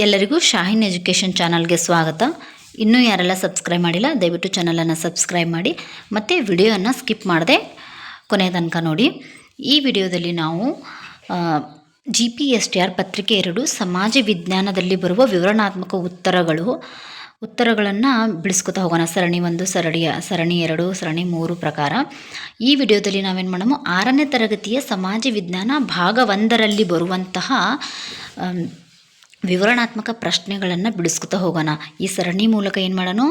ಎಲ್ಲರಿಗೂ ಶಾಹಿನ್ ಎಜುಕೇಷನ್ ಚಾನಲ್ಗೆ ಸ್ವಾಗತ. ಇನ್ನೂ ಯಾರೆಲ್ಲ ಸಬ್ಸ್ಕ್ರೈಬ್ ಮಾಡಿಲ್ಲ, ದಯವಿಟ್ಟು ಚಾನಲನ್ನು ಸಬ್ಸ್ಕ್ರೈಬ್ ಮಾಡಿ. ಮತ್ತು ವಿಡಿಯೋವನ್ನು ಸ್ಕಿಪ್ ಮಾಡದೆ ಕೊನೆಯ ತನಕ ನೋಡಿ. ಈ ವಿಡಿಯೋದಲ್ಲಿ ನಾವು G P S T R ಪತ್ರಿಕೆ ಎರಡು, ಸಮಾಜ ವಿಜ್ಞಾನದಲ್ಲಿ ಬರುವ ವಿವರಣಾತ್ಮಕ ಉತ್ತರಗಳು. ಉತ್ತರಗಳನ್ನು ಬಿಡಿಸ್ಕೊತಾ ಹೋಗೋಣ. ಸರಣಿ ಒಂದು ಸರಣಿಯ ಸರಣಿ ಎರಡು, ಸರಣಿ ಮೂರು ಪ್ರಕಾರ. ಈ ವಿಡಿಯೋದಲ್ಲಿ ನಾವೇನು ಮಾಡೋಣ ಆರನೇ ತರಗತಿಯ ಸಮಾಜ ವಿಜ್ಞಾನ ಭಾಗ ಒಂದರಲ್ಲಿ ಬರುವಂತಹ ವಿವರಣಾತ್ಮಕ ಪ್ರಶ್ನೆಗಳನ್ನು ಬಿಡಿಸ್ಕೊತಾ ಹೋಗೋಣ. ಈ ಸರಣಿ ಮೂಲಕ ಏನು ಮಾಡೋಣ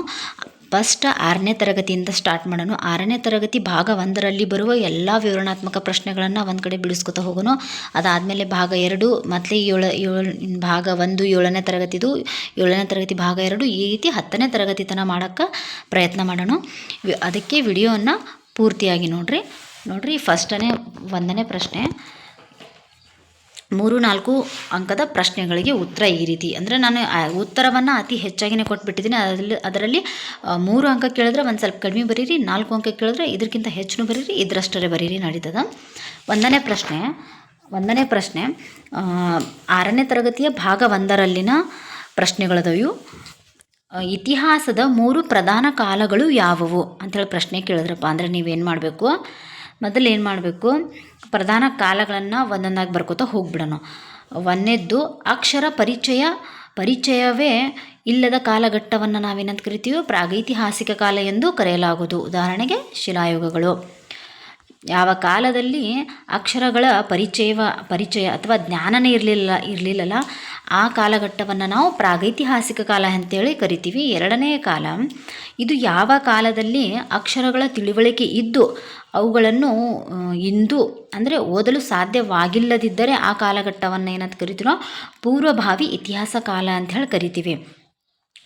ಫಸ್ಟ್ ಆರನೇ ತರಗತಿಯಿಂದ ಸ್ಟಾರ್ಟ್ ಮಾಡೋಣ ಆರನೇ ತರಗತಿ ಭಾಗ ಒಂದರಲ್ಲಿ ಬರುವ ಎಲ್ಲ ವಿವರಣಾತ್ಮಕ ಪ್ರಶ್ನೆಗಳನ್ನು ಒಂದು ಕಡೆ ಬಿಡಿಸ್ಕೊತಾ ಹೋಗೋಣ ಅದಾದಮೇಲೆ ಭಾಗ ಎರಡು, ಮತ್ತು ಏಳು ಏಳು ಭಾಗ ಒಂದು, ಏಳನೇ ತರಗತಿದು, ಏಳನೇ ತರಗತಿ ಭಾಗ ಎರಡು, ಈ ರೀತಿ ಹತ್ತನೇ ತರಗತಿ ತನಕ ಮಾಡೋಕ್ಕೆ ಪ್ರಯತ್ನ ಮಾಡೋಣ ಅದಕ್ಕೆ ವಿಡಿಯೋವನ್ನು ಪೂರ್ತಿಯಾಗಿ ನೋಡಿರಿ. ನೋಡ್ರಿ ಫಸ್ಟನೇ, ಒಂದನೇ ಪ್ರಶ್ನೆ. ಮೂರು ನಾಲ್ಕು ಅಂಕದ ಪ್ರಶ್ನೆಗಳಿಗೆ ಉತ್ತರ ಈ ರೀತಿ. ಅಂದರೆ ನಾನು ಉತ್ತರವನ್ನು ಅತಿ ಹೆಚ್ಚಾಗಿನೇ ಕೊಟ್ಬಿಟ್ಟಿದ್ದೀನಿ. ಅದರಲ್ಲಿ ಅದರಲ್ಲಿ ಮೂರು ಅಂಕ ಕೇಳಿದ್ರೆ ಒಂದು ಸ್ವಲ್ಪ ಕಡಿಮೆ ಬರೀರಿ, ನಾಲ್ಕು ಅಂಕ ಕೇಳಿದ್ರೆ ಇದಕ್ಕಿಂತ ಹೆಚ್ಚು ಬರೀರಿ, ಇದರಷ್ಟರೇ ಬರೀರಿ ನಡೀತದ. ಒಂದನೇ ಪ್ರಶ್ನೆ ಒಂದನೇ ಪ್ರಶ್ನೆ ಆರನೇ ತರಗತಿಯ ಭಾಗ ಒಂದರಲ್ಲಿನ ಪ್ರಶ್ನೆಗಳದವು. ಇತಿಹಾಸದ ಮೂರು ಪ್ರಧಾನ ಕಾಲಗಳು ಯಾವುವು? ಅಂಥೇಳಿ ಪ್ರಶ್ನೆ ಕೇಳಿದ್ರಪ್ಪ. ಅಂದರೆ ನೀವೇನು ಮಾಡಬೇಕು? ಮೊದಲು ಏನು ಮಾಡಬೇಕು? ಪ್ರಧಾನ ಕಾಲಗಳನ್ನು ಒಂದೊಂದಾಗಿ ಬರ್ಕೋತಾ ಹೋಗ್ಬಿಡೋಣ. ಒಂದನೇದ್ದು ಅಕ್ಷರ ಪರಿಚಯ. ಪರಿಚಯವೇ ಇಲ್ಲದ ಕಾಲಘಟ್ಟವನ್ನು ನಾವೇನಂತ ಕರಿತೀವಿ? ಪ್ರಾಗೈತಿಹಾಸಿಕ ಕಾಲ ಎಂದು ಕರೆಯಲಾಗುವುದು. ಉದಾಹರಣೆಗೆ ಶಿಲಾಯುಗಗಳು. ಯಾವ ಕಾಲದಲ್ಲಿ ಅಕ್ಷರಗಳ ಪರಿಚಯವ, ಪರಿಚಯ ಅಥವಾ ಜ್ಞಾನನೇ ಇರಲಿಲ್ಲ, ಇರಲಿಲ್ಲಲ್ಲ ಆ ಕಾಲಘಟ್ಟವನ್ನು ನಾವು ಪ್ರಾಗೈತಿಹಾಸಿಕ ಕಾಲ ಅಂತೇಳಿ ಕರಿತೀವಿ. ಎರಡನೇ ಕಾಲ, ಇದು ಯಾವ ಕಾಲದಲ್ಲಿ ಅಕ್ಷರಗಳ ತಿಳುವಳಿಕೆ ಇದ್ದು, ಅವುಗಳನ್ನು ಇಂದು, ಅಂದರೆ ಓದಲು ಸಾಧ್ಯವಾಗಿಲ್ಲದಿದ್ದರೆ ಆ ಕಾಲಘಟ್ಟವನ್ನು ಏನಂತ ಕರಿತೀವಿ ನಾವು ಪೂರ್ವಭಾವಿ ಇತಿಹಾಸ ಕಾಲ ಅಂತ ಹೇಳಿ ಕರಿತೀವಿ.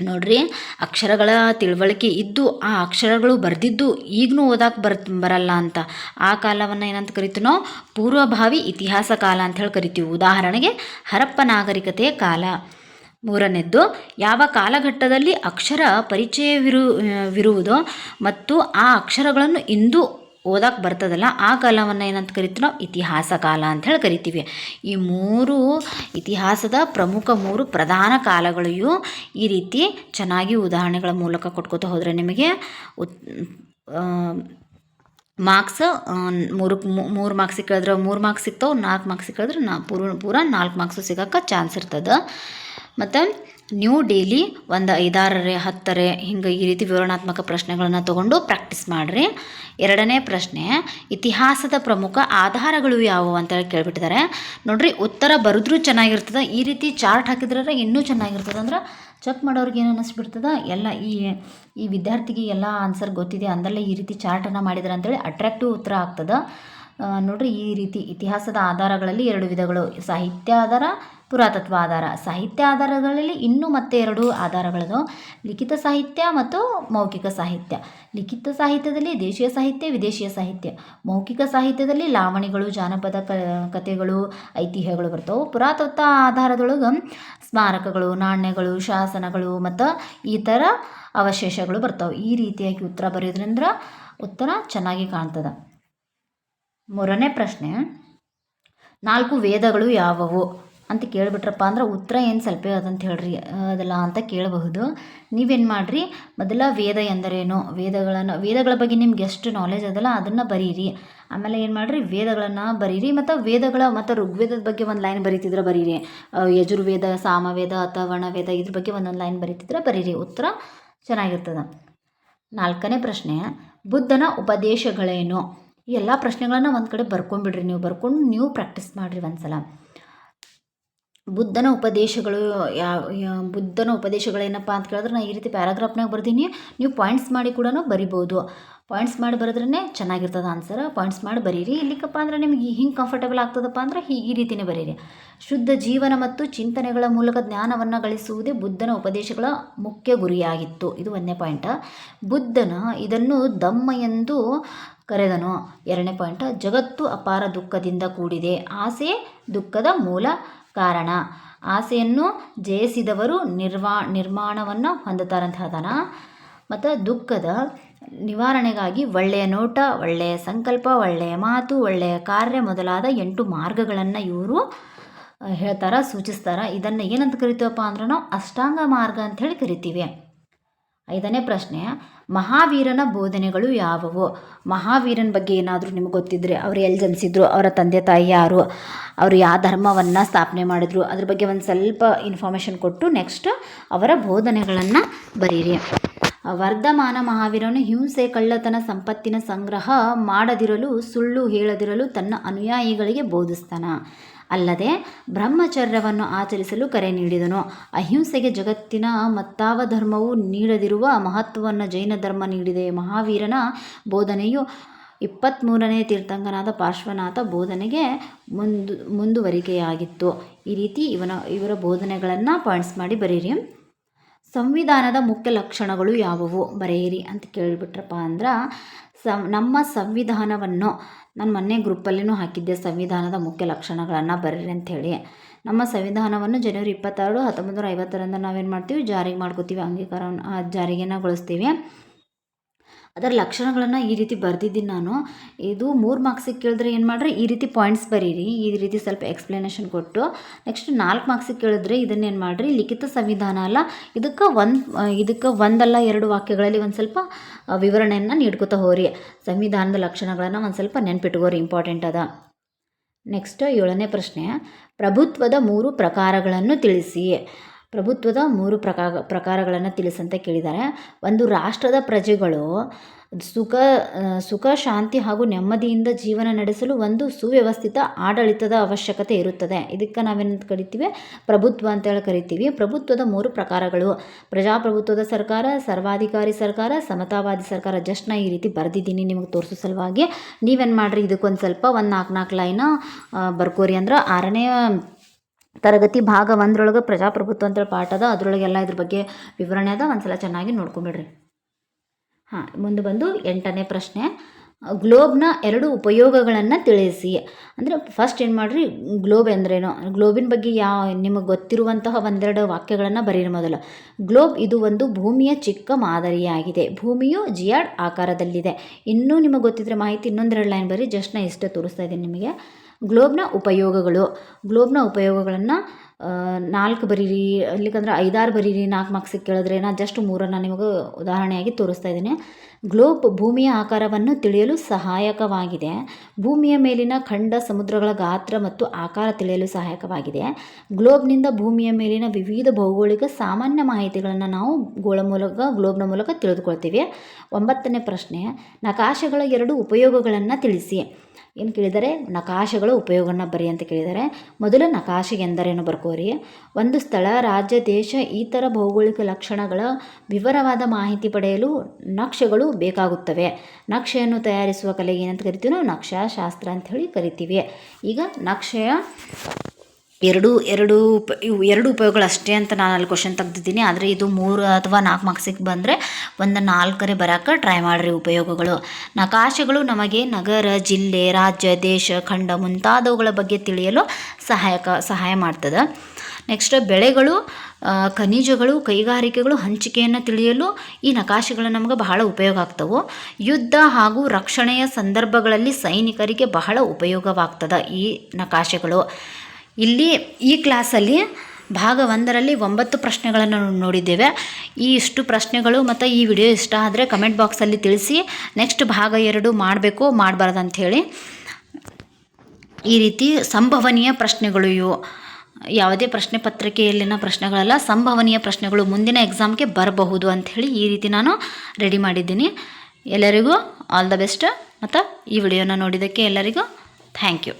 ನೋಡ್ರಿ, ಅಕ್ಷರಗಳ ತಿಳುವಳಿಕೆ ಇದ್ದು, ಆ ಅಕ್ಷರಗಳು ಬರೆದಿದ್ದು ಈಗಲೂ ಓದಕ್ಕೆ ಬರ್, ಬರಲ್ಲ ಅಂತ. ಆ ಕಾಲವನ್ನು ಏನಂತ ಕರಿತೀನೋ, ಪೂರ್ವಭಾವಿ ಇತಿಹಾಸ ಕಾಲ ಅಂತ ಹೇಳಿ ಕರಿತೀವಿ. ಉದಾಹರಣೆಗೆ, ಹರಪ್ಪ ನಾಗರಿಕತೆಯ ಕಾಲ. ಮೂರನೇದ್ದು, ಯಾವ ಕಾಲಘಟ್ಟದಲ್ಲಿ ಅಕ್ಷರ ಪರಿಚಯವಿರು, ವಿರುವುದೋ ಮತ್ತು ಆ ಅಕ್ಷರಗಳನ್ನು ಇಂದು ಓದಕ್ಕೆ ಬರ್ತದಲ್ಲ, ಆ ಕಾಲವನ್ನು ಏನಂತ ಕರಿತೀವಿ ನಾವು ಇತಿಹಾಸ ಕಾಲ ಅಂತ ಹೇಳಿ ಕರಿತೀವಿ. ಈ ಮೂರು ಇತಿಹಾಸದ ಪ್ರಮುಖ ಮೂರು ಪ್ರಧಾನ ಕಾಲಗಳು ಈ ರೀತಿ ಚೆನ್ನಾಗಿ ಉದಾಹರಣೆಗಳ ಮೂಲಕ ಕೊಟ್ಕೋತಾ ಹೋದರೆ ನಿಮಗೆ ಉತ್ ಮಾರ್ಕ್ಸ್ ಮೂರು ಮೂರು ಮಾರ್ಕ್ಸ್ ಕೇಳಿದ್ರೆ ಮೂರು ಮಾರ್ಕ್ಸ್ ಸಿಗ್ತಾವೆ ನಾಲ್ಕು ಮಾರ್ಕ್ಸ್ ಕೇಳಿದ್ರೆ ನಾ ಪೂರ್ಣ ಪೂರ ನಾಲ್ಕು ಮಾರ್ಕ್ಸು ಸಿಗೋಕ್ಕೆ ಚಾನ್ಸ್ ಇರ್ತದೆ. ಮತ್ತು ನೀವು ಡೈಲಿ ಒಂದು ಐದಾರರೆ, ಹತ್ತರೆ ಹಿಂಗೆ ಈ ರೀತಿ ವಿವರಣಾತ್ಮಕ ಪ್ರಶ್ನೆಗಳನ್ನು ತಗೊಂಡು ಪ್ರಾಕ್ಟೀಸ್ ಮಾಡಿರಿ. ಎರಡನೇ ಪ್ರಶ್ನೆ, ಇತಿಹಾಸದ ಪ್ರಮುಖ ಆಧಾರಗಳು ಯಾವುವು ಅಂತೇಳಿ ಕೇಳಿಬಿಟ್ಟಿದ್ದಾರೆ. ನೋಡಿರಿ, ಉತ್ತರ ಬರೆದ್ರೂ ಚೆನ್ನಾಗಿರ್ತದೆ, ಈ ರೀತಿ ಚಾರ್ಟ್ ಹಾಕಿದ್ರೆ ಇನ್ನೂ ಚೆನ್ನಾಗಿರ್ತದೆ ಅಂದ್ರೆ ಚೆಕ್ ಮಾಡೋರಿಗೆ ಏನು ಅನ್ನಿಸ್ಬಿಡ್ತದ ಎಲ್ಲ ಈ ಈ ವಿದ್ಯಾರ್ಥಿಗೆ ಎಲ್ಲ ಆನ್ಸರ್ ಗೊತ್ತಿದೆ, ಅಂದಲ್ಲೇ ಈ ರೀತಿ ಚಾರ್ಟನ್ನು ಮಾಡಿದ್ರೆ ಅಂತೇಳಿ ಅಟ್ರ್ಯಾಕ್ಟಿವ್ ಉತ್ತರ ಆಗ್ತದೆ. ನೋಡ್ರಿ ಈ ರೀತಿ ಇತಿಹಾಸದ ಆಧಾರಗಳಲ್ಲಿ ಎರಡು ವಿಧಗಳು. ಸಾಹಿತ್ಯ ಆಧಾರ, ಪುರಾತತ್ವ ಆಧಾರ. ಸಾಹಿತ್ಯ ಆಧಾರಗಳಲ್ಲಿ ಇನ್ನೂ ಮತ್ತೆ ಎರಡು ಆಧಾರಗಳದು ಲಿಖಿತ ಸಾಹಿತ್ಯ ಮತ್ತು ಮೌಖಿಕ ಸಾಹಿತ್ಯ. ಲಿಖಿತ ಸಾಹಿತ್ಯದಲ್ಲಿ ದೇಶೀಯ ಸಾಹಿತ್ಯ, ವಿದೇಶೀಯ ಸಾಹಿತ್ಯ. ಮೌಖಿಕ ಸಾಹಿತ್ಯದಲ್ಲಿ ಲಾವಣಿಗಳು, ಜಾನಪದ ಕ, ಕಥೆಗಳು, ಐತಿಹ್ಯಗಳು ಬರ್ತವೆ. ಪುರಾತತ್ವ ಆಧಾರದೊಳಗೆ ಸ್ಮಾರಕಗಳು, ನಾಣ್ಯಗಳು, ಶಾಸನಗಳು ಮತ್ತು ಈ ಥರ ಅವಶೇಷಗಳು ಬರ್ತವೆ. ಈ ರೀತಿಯಾಗಿ ಉತ್ತರ ಬರೆಯೋದ್ರಿಂದ ಉತ್ತರ ಚೆನ್ನಾಗಿ ಕಾಣ್ತದೆ. ಮೂರನೇ ಪ್ರಶ್ನೆ, ನಾಲ್ಕು ವೇದಗಳು ಯಾವುವು? ಅಂತ ಕೇಳಿಬಿಟ್ರಪ್ಪ ಅಂದ್ರೆ ಉತ್ತರ ಏನು ಸ್ವಲ್ಪ ಅದಂತ ಹೇಳ್ರಿ, ಅದಲ್ಲ ಅಂತ ಕೇಳಬಹುದು. ನೀವೇನು ಮಾಡಿರಿ, ಮೊದಲ ವೇದ ಎಂದರೇನು? ವೇದಗಳನ್ನು, ವೇದಗಳ ಬಗ್ಗೆ ನಿಮ್ಗೆ ಎಷ್ಟು ನಾಲೆಜ್ ಅದಲ್ಲ, ಅದನ್ನು ಬರೀರಿ. ಆಮೇಲೆ ಏನು ಮಾಡಿರಿ, ವೇದಗಳನ್ನು ಬರೀರಿ ಮತ್ತು ವೇದಗಳ ಮತ್ತು ಋಗ್ವೇದದ ಬಗ್ಗೆ ಒಂದು ಲೈನ್ ಬರೀತಿದ್ರೆ ಬರೀರಿ. ಯಜುರ್ವೇದ, ಸಾಮವೇದ, ಅಥವಾ ವರ್ಣವೇದ ಇದ್ರ ಬಗ್ಗೆ ಒಂದೊಂದು ಲೈನ್ ಬರೀತಿದ್ರೆ ಬರೀರಿ. ಉತ್ತರ ಚೆನ್ನಾಗಿರ್ತದೆ. ನಾಲ್ಕನೇ ಪ್ರಶ್ನೆ, ಬುದ್ಧನ ಉಪದೇಶಗಳೇನು? ಈ ಎಲ್ಲ ಪ್ರಶ್ನೆಗಳನ್ನು ಒಂದು ಕಡೆ ಬರ್ಕೊಂಬಿಡ್ರಿ ನೀವು ಬರ್ಕೊಂಡು ನೀವು ಪ್ರಾಕ್ಟೀಸ್ ಮಾಡಿರಿ ಒಂದ್ಸಲ. ಬುದ್ಧನ ಉಪದೇಶಗಳು ಯಾವ ಬುದ್ಧನ ಉಪದೇಶಗಳೇನಪ್ಪ ಅಂತ ಕೇಳಿದ್ರೆ ನಾನು ಈ ರೀತಿ ಪ್ಯಾರಾಗ್ರಾಫ್ನಾಗ ಬರ್ದೀನಿ. ನೀವು ಪಾಯಿಂಟ್ಸ್ ಮಾಡಿ ಕೂಡ ಬರಿಬೋದು. ಪಾಯಿಂಟ್ಸ್ ಮಾಡಿ ಬರೆದ್ರೇ ಚೆನ್ನಾಗಿರ್ತದೆ ಆನ್ಸರ್ ಪಾಯಿಂಟ್ಸ್ ಮಾಡಿ ಬರೀರಿ. ಇಲ್ಲಿಕಪ್ಪ ಅಂದ್ರೆ ನಿಮಗೆ ಹಿಂಗೆ ಕಂಫರ್ಟಬಲ್ ಆಗ್ತದಪ್ಪ ಅಂದ್ರೆ ಹೀಗೆ ಈ ರೀತಿಯೇ ಬರೀರಿ. ಶುದ್ಧ ಜೀವನ ಮತ್ತು ಚಿಂತನೆಗಳ ಮೂಲಕ ಜ್ಞಾನವನ್ನು ಗಳಿಸುವುದೇ ಬುದ್ಧನ ಉಪದೇಶಗಳ ಮುಖ್ಯ ಗುರಿಯಾಗಿತ್ತು. ಇದು ಒಂದನೇ ಪಾಯಿಂಟ ಬುದ್ಧನ ಇದನ್ನು ದಮ್ಮ ಎಂದು ಕರೆದನು. ಎರಡನೇ ಪಾಯಿಂಟ್ ಜಗತ್ತು ಅಪಾರ ದುಃಖದಿಂದ ಕೂಡಿದೆ. ಆಸೆ ದುಃಖದ ಮೂಲ ಕಾರಣ. ಆಸೆಯನ್ನು ಜಯಿಸಿದವರು ನಿರ್ವಾ, ನಿರ್ಮಾಣವನ್ನು ಹೊಂದುತ್ತಾರಂತ ಹೇಳ್ತಾನ ಮತ್ತು ದುಃಖದ ನಿವಾರಣೆಗಾಗಿ ಒಳ್ಳೆಯ ನೋಟ, ಒಳ್ಳೆಯ ಸಂಕಲ್ಪ, ಒಳ್ಳೆಯ ಮಾತು, ಒಳ್ಳೆಯ ಕಾರ್ಯ ಮೊದಲಾದ ಎಂಟು ಮಾರ್ಗಗಳನ್ನು ಇವರು ಹೇಳ್ತಾರ, ಸೂಚಿಸ್ತಾರೆ. ಇದನ್ನು ಏನಂತ ಕರಿತೀವಪ್ಪ ಅಂದ್ರೆ ನಾವು ಅಷ್ಟಾಂಗ ಮಾರ್ಗ ಅಂಥೇಳಿ ಕರಿತೀವಿ. ಐದನೇ ಪ್ರಶ್ನೆ, ಮಹಾವೀರನ ಬೋಧನೆಗಳು ಯಾವುವು? ಮಹಾವೀರನ ಬಗ್ಗೆ ಏನಾದರೂ ನಿಮ್ಗೆ ಗೊತ್ತಿದ್ರೆ ಅವ್ರು ಎಲ್ಲಿ ಜನಿಸಿದ್ರು, ಅವರ ತಂದೆ ತಾಯಿ ಯಾರು, ಅವರು ಯಾವ ಧರ್ಮವನ್ನು ಸ್ಥಾಪನೆ ಮಾಡಿದ್ರು, ಅದ್ರ ಬಗ್ಗೆ ಒಂದು ಸ್ವಲ್ಪ ಇನ್ಫಾರ್ಮೇಷನ್ ಕೊಟ್ಟು ನೆಕ್ಸ್ಟ್ ಅವರ ಬೋಧನೆಗಳನ್ನು ಬರೀರಿ. ವರ್ಧಮಾನ ಮಹಾವೀರನು ಹಿಂಸೆ, ಕಳ್ಳತನ, ಸಂಪತ್ತಿನ ಸಂಗ್ರಹ ಮಾಡದಿರಲು, ಸುಳ್ಳು ಹೇಳದಿರಲು ತನ್ನ ಅನುಯಾಯಿಗಳಿಗೆ ಬೋಧಿಸ್ತಾನ. ಅಲ್ಲದೆ ಬ್ರಹ್ಮಚರ್ಯವನ್ನು ಆಚರಿಸಲು ಕರೆ ನೀಡಿದನು. ಅಹಿಂಸೆಗೆ ಜಗತ್ತಿನ ಮತ್ತಾವ ಧರ್ಮವು ನೀಡದಿರುವ ಮಹತ್ವವನ್ನು ಜೈನ ಧರ್ಮ ನೀಡಿದೆ. ಮಹಾವೀರನ ಬೋಧನೆಯು ಇಪ್ಪತ್ತ್ಮೂರನೇ ತೀರ್ಥಂಕನಾದ ಪಾರ್ಶ್ವನಾಥ ಬೋಧನೆಗೆ ಮುಂದು, ಮುಂದುವರಿಕೆಯಾಗಿತ್ತು. ಈ ರೀತಿ ಇವನ, ಇವರ ಬೋಧನೆಗಳನ್ನು ಪಾಯಿಂಟ್ಸ್ ಮಾಡಿ ಬರೀರಿ. ಸಂವಿಧಾನದ ಮುಖ್ಯ ಲಕ್ಷಣಗಳು ಯಾವುವು? ಬರೆಯಿರಿ ಅಂತ ಕೇಳಿಬಿಟ್ರಪ್ಪ ಅಂದ್ರೆ, ಸಂ, ನಮ್ಮ ಸಂವಿಧಾನವನ್ನು, ನಾನು ಮೊನ್ನೆ ಗ್ರೂಪಲ್ಲಿನೂ ಹಾಕಿದ್ದೆ ಸಂವಿಧಾನದ ಮುಖ್ಯ ಲಕ್ಷಣಗಳನ್ನು ಬರೀರಿ ಅಂಥೇಳಿ ನಮ್ಮ ಸಂವಿಧಾನವನ್ನು ಜನವರಿ ಇಪ್ಪತ್ತಾರು ಹತ್ತೊಂಬತ್ತು ನೂರ ಐವತ್ತರಿಂದ ನಾವೇನು ಮಾಡ್ತೀವಿ? ಜಾರಿಗೆ ಮಾಡ್ಕೋತೀವಿ, ಅಂಗೀಕಾರವನ್ನು ಜಾರಿಗೆನಗೊಳಿಸ್ತೀವಿ ಅದರ ಲಕ್ಷಣಗಳನ್ನು ಈ ರೀತಿ ಬರೆದಿದ್ದೀನಿ ನಾನು. ಇದು ಮೂರು ಮಾರ್ಕ್ಸಿಗೆ ಕೇಳಿದ್ರೆ ಏನು ಮಾಡ್ರಿ? ಈ ರೀತಿ ಪಾಯಿಂಟ್ಸ್ ಬರೀರಿ. ಈ ರೀತಿ ಸ್ವಲ್ಪ ಎಕ್ಸ್ಪ್ಲನೇಷನ್ ಕೊಟ್ಟು ನೆಕ್ಸ್ಟ್ ನಾಲ್ಕು ಮಾರ್ಕ್ಸಿಗೆ ಕೇಳಿದ್ರೆ ಇದನ್ನೇನು ಮಾಡಿರಿ? ಲಿಖಿತ ಸಂವಿಧಾನ ಅಲ್ಲ. ಇದಕ್ಕೆ ಒಂದು, ಇದಕ್ಕೆ ಒಂದಲ್ಲ ಎರಡು ವಾಕ್ಯಗಳಲ್ಲಿ ಒಂದು ಸ್ವಲ್ಪ ವಿವರಣೆಯನ್ನು ನೀಡ್ಕೊತಾ ಹೋರಿ ಸಂವಿಧಾನದ ಲಕ್ಷಣಗಳನ್ನು ಒಂದು ಸ್ವಲ್ಪ ನೆನ್ಪಿಟ್ಕೋರಿ. ಇಂಪಾರ್ಟೆಂಟ್ ಅದ. ನೆಕ್ಸ್ಟ್ ಏಳನೇ ಪ್ರಶ್ನೆ. ಪ್ರಭುತ್ವದ ಮೂರು ಪ್ರಕಾರಗಳನ್ನು ತಿಳಿಸಿ. ಪ್ರಭುತ್ವದ ಮೂರು ಪ್ರಕಾರ ಪ್ರಕಾರಗಳನ್ನು ತಿಳಿಸಂತ ಕೇಳಿದ್ದಾರೆ ಒಂದು ರಾಷ್ಟ್ರದ ಪ್ರಜೆಗಳು ಸುಖ ಸುಖ, ಶಾಂತಿ ಹಾಗೂ ನೆಮ್ಮದಿಯಿಂದ ಜೀವನ ನಡೆಸಲು ಒಂದು ಸುವ್ಯವಸ್ಥಿತ, ಆಡಳಿತದ ಅವಶ್ಯಕತೆ ಇರುತ್ತದೆ. ಇದಕ್ಕೆ ನಾವೇನಂತ ಕರಿತೀವಿ? ಪ್ರಭುತ್ವ ಅಂತೇಳಿ ಕರಿತೀವಿ. ಪ್ರಭುತ್ವದ ಮೂರು ಪ್ರಕಾರಗಳು. ಪ್ರಜಾಪ್ರಭುತ್ವದ ಸರ್ಕಾರ, ಸರ್ವಾಧಿಕಾರಿ ಸರ್ಕಾರ, ಸಮತಾವಾದಿ ಸರ್ಕಾರ. ಜಸ್ಟ್ ನಾ ಈ ರೀತಿ ಬರೆದಿದ್ದೀನಿ ನಿಮಗೆ ತೋರಿಸೋ ಸಲುವಾಗಿ. ನೀವೇನು ಮಾಡಿರಿ? ಇದಕ್ಕೊಂದು ಸ್ವಲ್ಪ ಒಂದು ನಾಲ್ಕು ನಾಲ್ಕು ಲೈನ ಬರ್ಕೋರಿ ಅಂದ್ರೆ ಆರನೇ ತರಗತಿ ಭಾಗ ಒಂದ್ರೊಳಗೆ ಪ್ರಜಾಪ್ರಭುತ್ವ ಅಂತ ಪಾಠ ಅದ. ಅದರೊಳಗೆಲ್ಲ ಇದ್ರ ಬಗ್ಗೆ ವಿವರಣೆ ಅದ. ಒಂದ್ಸಲ ಚೆನ್ನಾಗಿ ನೋಡ್ಕೊಂಬಿಡ್ರಿ. ಹಾಂ, ಮುಂದೆ ಬಂದು ಎಂಟನೇ ಪ್ರಶ್ನೆ. ಗ್ಲೋಬ್ನ ಎರಡು ಉಪಯೋಗಗಳನ್ನು ತಿಳಿಸಿ. ಅಂದರೆ ಫಸ್ಟ್ ಏನು ಮಾಡಿರಿ? ಗ್ಲೋಬ್ ಎಂದ್ರೇನು? ಗ್ಲೋಬಿನ ಬಗ್ಗೆ ಯಾವ ನಿಮಗೆ ಗೊತ್ತಿರುವಂತಹ ಒಂದೆರಡು ವಾಕ್ಯಗಳನ್ನು ಬರೀರಿ ಮೊದಲು. ಗ್ಲೋಬ್ ಇದು ಒಂದು ಭೂಮಿಯ ಚಿಕ್ಕ ಮಾದರಿಯಾಗಿದೆ. ಭೂಮಿಯು ಜಿಯಾಡ್ ಆಕಾರದಲ್ಲಿದೆ. ಇನ್ನೂ ನಿಮಗೆ ಗೊತ್ತಿದ್ರೆ ಮಾಹಿತಿ ಇನ್ನೊಂದೆರಡು ಲೈನ್ ಬರೀ ಜಸ್ಟ್ ನಾ ಇಷ್ಟೇ ತೋರಿಸ್ತಾ ಇದ್ದೀನಿ ನಿಮಗೆ. ಗ್ಲೋಬ್ನ ಉಪಯೋಗಗಳು. ಗ್ಲೋಬ್ನ ಉಪಯೋಗಗಳನ್ನು ನಾಲ್ಕು ಬರೀರಿ ಇಲ್ಲಿಕಂದ್ರೆ ಐದಾರು ಬರೀರಿ ನಾಲ್ಕು ಮಾರ್ಕ್ಸಿಗೆ ಕೇಳಿದ್ರೆ ನಾನು ಜಸ್ಟ್ ಮೂರನ್ನು ನಿಮಗೆ ಉದಾಹರಣೆಯಾಗಿ ತೋರಿಸ್ತಾ ಇದ್ದೀನಿ. ಗ್ಲೋಬ್ ಭೂಮಿಯ ಆಕಾರವನ್ನು ತಿಳಿಯಲು ಸಹಾಯಕವಾಗಿದೆ. ಭೂಮಿಯ ಮೇಲಿನ ಖಂಡ ಸಮುದ್ರಗಳ ಗಾತ್ರ ಮತ್ತು ಆಕಾರ ತಿಳಿಯಲು ಸಹಾಯಕವಾಗಿದೆ. ಗ್ಲೋಬ್ನಿಂದ ಭೂಮಿಯ ಮೇಲಿನ ವಿವಿಧ ಭೌಗೋಳಿಕ ಸಾಮಾನ್ಯ ಮಾಹಿತಿಗಳನ್ನು ನಾವು ಗೋಳ ಮೂಲಕ, ಗ್ಲೋಬ್ನ ಮೂಲಕ ತಿಳಿದುಕೊಳ್ತೀವಿ. ಒಂಬತ್ತನೇ ಪ್ರಶ್ನೆ, ನಕಾಶೆಗಳ ಎರಡು ಉಪಯೋಗಗಳನ್ನು ತಿಳಿಸಿ. ಏನು ಕೇಳಿದರೆ ನಕಾಶೆಗಳ ಉಪಯೋಗನ ಬರಿ ಅಂತ ಕೇಳಿದರೆ ಮೊದಲು ನಕಾಶೆ ಎಂದರೇನು ಬರ್ಕೋರಿ? ಒಂದು ಸ್ಥಳ, ರಾಜ್ಯ, ದೇಶ ಈ ಥರ ಭೌಗೋಳಿಕ ಲಕ್ಷಣಗಳ ವಿವರವಾದ ಮಾಹಿತಿ ಪಡೆಯಲು ನಕ್ಷೆಗಳು ಬೇಕಾಗುತ್ತವೆ. ನಕ್ಷೆಯನ್ನು ತಯಾರಿಸುವ ಕಲೆಗೆ ಏನಂತ ಕರಿತೀವಿ ನಾವು? ನಕ್ಷಾಶಾಸ್ತ್ರ ಅಂತ ಹೇಳಿ ಕರಿತೀವಿ. ಈಗ ನಕ್ಷೆಯ ಎರಡು ಎರಡು ಇವು ಎರಡು ಉಪಯೋಗಗಳು ಅಷ್ಟೇ ಅಂತ ನಾನು ಅಲ್ಲಿ ಕ್ವಶನ್ ತೆಗ್ದಿದ್ದೀನಿ. ಆದರೆ ಇದು ಮೂರು ಅಥವಾ ನಾಲ್ಕು ಮಾರ್ಕ್ಸಿಗೆ ಬಂದರೆ ಒಂದು ನಾಲ್ಕರೆ ಬರೋಕೆ ಟ್ರೈ ಮಾಡಿರಿ ಉಪಯೋಗಗಳು. ನಕಾಶೆಗಳು ನಮಗೆ ನಗರ, ಜಿಲ್ಲೆ, ರಾಜ್ಯ, ದೇಶ, ಖಂಡ ಮುಂತಾದವುಗಳ ಬಗ್ಗೆ ತಿಳಿಯಲು ಸಹಾಯಕ, ಸಹಾಯ ಮಾಡ್ತದೆ. ನೆಕ್ಸ್ಟ್ ಬೆಳೆಗಳು ಖನಿಜಗಳು, ಕೈಗಾರಿಕೆಗಳು, ಹಂಚಿಕೆಯನ್ನು ತಿಳಿಯಲು ಈ ನಕಾಶೆಗಳು ನಮಗೆ ಬಹಳ ಉಪಯೋಗ ಆಗ್ತವೆ. ಯುದ್ಧ ಹಾಗೂ ರಕ್ಷಣೆಯ ಸಂದರ್ಭಗಳಲ್ಲಿ ಸೈನಿಕರಿಗೆ ಬಹಳ ಉಪಯೋಗವಾಗ್ತದೆ ಈ ನಕಾಶೆಗಳು. ಇಲ್ಲಿ ಈ ಕ್ಲಾಸಲ್ಲಿ ಭಾಗ ಒಂದರಲ್ಲಿ ಒಂಬತ್ತು ಪ್ರಶ್ನೆಗಳನ್ನು ನೋಡಿದ್ದೇವೆ. ಈ ಇಷ್ಟು ಪ್ರಶ್ನೆಗಳು ಮತ್ತು ಈ ವಿಡಿಯೋ ಇಷ್ಟ ಆದರೆ ಕಮೆಂಟ್ ಬಾಕ್ಸಲ್ಲಿ ತಿಳಿಸಿ, ನೆಕ್ಸ್ಟ್ ಭಾಗ ಎರಡು ಮಾಡಬೇಕು ಮಾಡಬಾರ್ದು ಅಂಥೇಳಿ ಈ ರೀತಿ ಸಂಭವನೀಯ ಪ್ರಶ್ನೆಗಳು ಇವು. ಯಾವುದೇ ಪ್ರಶ್ನೆ ಪತ್ರಿಕೆಯಲ್ಲಿನ ಪ್ರಶ್ನೆಗಳೆಲ್ಲ, ಸಂಭವನೀಯ ಪ್ರಶ್ನೆಗಳು ಮುಂದಿನ ಎಕ್ಸಾಮ್ಗೆ ಬರಬಹುದು ಅಂಥೇಳಿ ಈ ರೀತಿ ನಾನು ರೆಡಿ ಮಾಡಿದ್ದೀನಿ. ಎಲ್ಲರಿಗೂ ಆಲ್ ದ ಬೆಸ್ಟ್ ಮತ್ತು ಈ ವಿಡಿಯೋನ ನೋಡಿದ್ದಕ್ಕೆ ಎಲ್ಲರಿಗೂ ಥ್ಯಾಂಕ್ ಯು